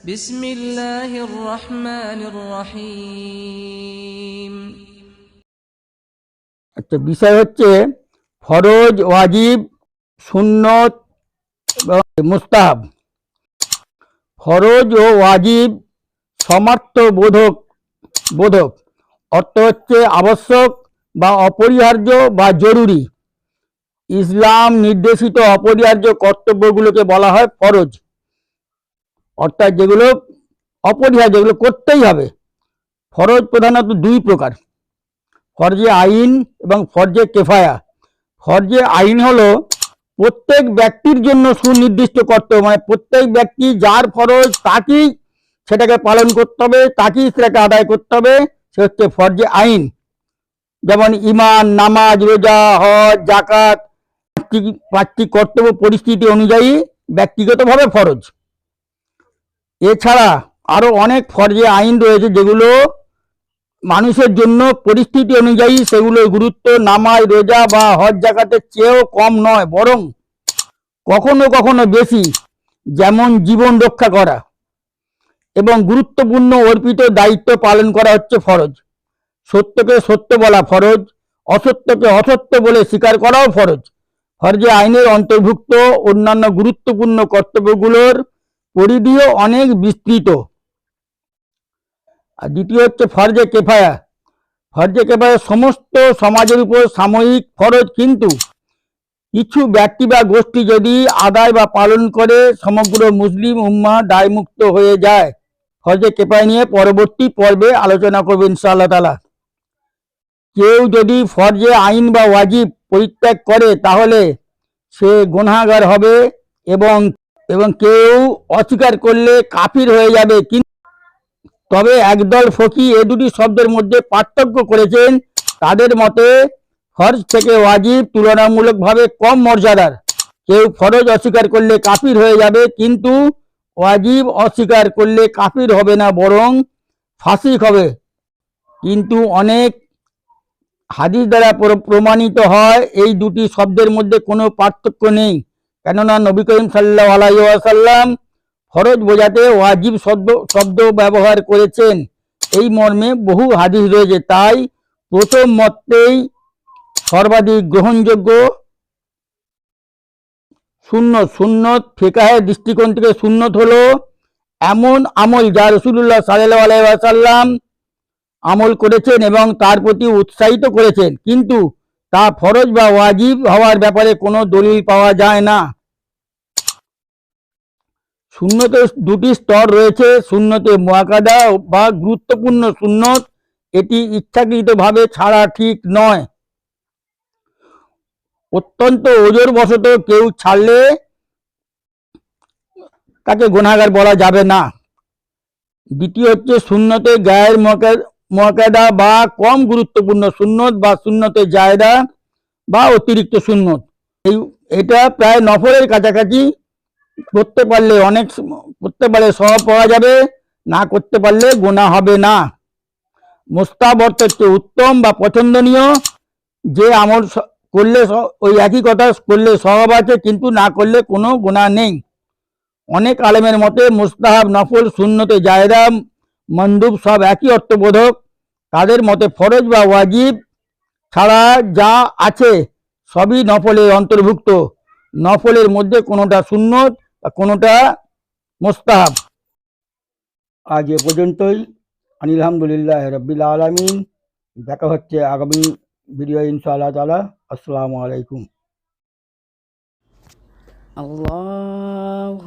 بسم الله الرحمن الرحيم আচ্ছা বিষয় হচ্ছে ফরজ ওয়াজিব সুন্নত এবং মুস্তাহাব ফরজ ও ওয়াজিব সমার্থ বোধক বোধক অর্থ হচ্ছে আবশ্যক বা অপরিহার্য বা জরুরি ইসলাম নির্দেশিত অপরিহার্য কর্তব্যগুলোকে বলা হয় ফরজ অর্থাৎ যেগুলো অপরিহার্য, যেগুলো করতেই হবে। ফরজ প্রধানত দুই প্রকার। ফরজে আইন এবং ফরজে কেফায়া। ফরজে আইন হলো প্রত্যেক ব্যক্তির জন্য সুনির্দিষ্ট কর্তব্য। মানে প্রত্যেক ব্যক্তি যার ফরজ তাকেই সেটাকে পালন করতে হবে, তাকেই সেটাকে আদায় করতে হবে। সে হচ্ছে ফরজে আইন। যেমন ইমান নামাজ, রোজা, হজ জাকাত পাঁচটি কর্তব্য পরিস্থিতি অনুযায়ী ব্যক্তিগতভাবে ফরজ। এছাড়া আরও অনেক ফরজে আইন রয়েছে যেগুলো মানুষের জন্য পরিস্থিতি অনুযায়ী সেগুলোর গুরুত্ব নামাজ রোজা বা হজ জাকাতের চেয়েও কম নয়, বরং কখনো কখনো বেশি, যেমন জীবন রক্ষা করা এবং গুরুত্বপূর্ণ অর্পিত দায়িত্ব পালন করা হচ্ছে ফরজ। সত্যকে সত্য বলা ফরজ, অসত্যকে অসত্য বলে স্বীকার করাও ফরজ। ফরজে আইনের অন্তর্ভুক্ত অন্যান্য গুরুত্বপূর্ণ কর্তব্যগুলোর পরিধিও অনেক বিস্তৃত। আর দ্বিতীয় হচ্ছে ফরজে কেফায়া। ফরজে কেফায়া সমস্ত সমাজের উপর সাময়িক ফরজ, কিন্তু কিছু ব্যক্তি বা গোষ্ঠী যদি আদায় বা পালন করে, সমগ্র মুসলিম উম্মা দায়মুক্ত হয়ে যায়। ফরজে কেফায়া নিয়ে পরবর্তী পর্বে আলোচনা করবে ইনশাআল্লাহ তালা কেউ যদি ফরজে আইন বা ওয়াজিব পরিত্যাগ করে, তাহলে সে গুনাহগার হবে এবং এবং কেউ অস্বীকার করলে কাফির হয়ে যাবে। তবে একদল ফকি এ দুটি শব্দের মধ্যে পার্থক্য করেছেন। তাদের মতে, ফরজ থেকে ওয়াজিব তুলনামূলকভাবে কম মর্যাদার। কেউ ফরজ অস্বীকার করলে কাফির হয়ে যাবে, কিন্তু ওয়াজিব অস্বীকার করলে কাফির হবে না, বরং ফাসিক হবে। কিন্তু অনেক হাদিস দ্বারা প্রমাণিত হয়, এই দুটি শব্দের মধ্যে কোনো পার্থক্য নেই। কেননা নবী করিম সাল্লাহ আলাইসাল্লাম ফরজ বোঝাতে ওয়াজিব শব্দ শব্দ ব্যবহার করেছেন। এই মর্মে বহু হাদিস রয়েছে, তাই প্রথম মতেই সর্বাধিক গ্রহণযোগ্য শূন্য সুন্নত ফেকাহের দৃষ্টিকোণ থেকে সুন্নত হলো এমন আমল যা রসুল্লাহ সাল্লাহ আলাইসাল্লাম আমল করেছেন এবং তার প্রতি উৎসাহিত করেছেন। কিন্তু তা ফরজ বা ওয়াজিব হওয়ার ব্যাপারে কোনো দলিল পাওয়া যায় না। শূন্যতে দুটি স্তর রয়েছে শূন্যতে মোয়াকাদা বা গুরুত্বপূর্ণ শূন্যত এটি ইচ্ছাকৃতভাবে ছাড়া ঠিক নয়। অত্যন্ত ওজোরবশত কেউ ছাড়লে তাকে গুণাগার বলা যাবে না। দ্বিতীয় হচ্ছে শূন্যতে গায়ের মকাদা বা কম গুরুত্বপূর্ণ সুন্নত বা শূন্যতে জায়দা বা অতিরিক্ত সুন্নত। এই, এটা প্রায় নফরের কাছাকাছি করতে পারলে অনেক করতে পারলে সব পাওয়া যাবে, না করতে পারলে গোনা হবে না। মোস্তাব অর্থ হচ্ছে উত্তম বা পছন্দনীয়, যে আমল করলে ওই একই কথা, করলে স্বভাব আছে, কিন্তু না করলে কোনো গোনা নেই। অনেক আলেমের মতে মুস্তাহাব নফল শূন্যতে জায়দা মন্দুব সব একই অর্থবোধক। তাদের মতে ফরজ বা ওয়াজিব ছাড়া যা আছে সবই নফলের অন্তর্ভুক্ত। নফলের মধ্যে কোনোটা শূন্য বা কোনোটা মোস্তাহাব। আজ এ পর্যন্তই। আনিলহামদুলিল্লাহ রব্বিল আলমিন। দেখা হচ্ছে আগামী ভিডিও ইনশাআল্লাহ তালা আসসালামু আলাইকুম। আল্লাহ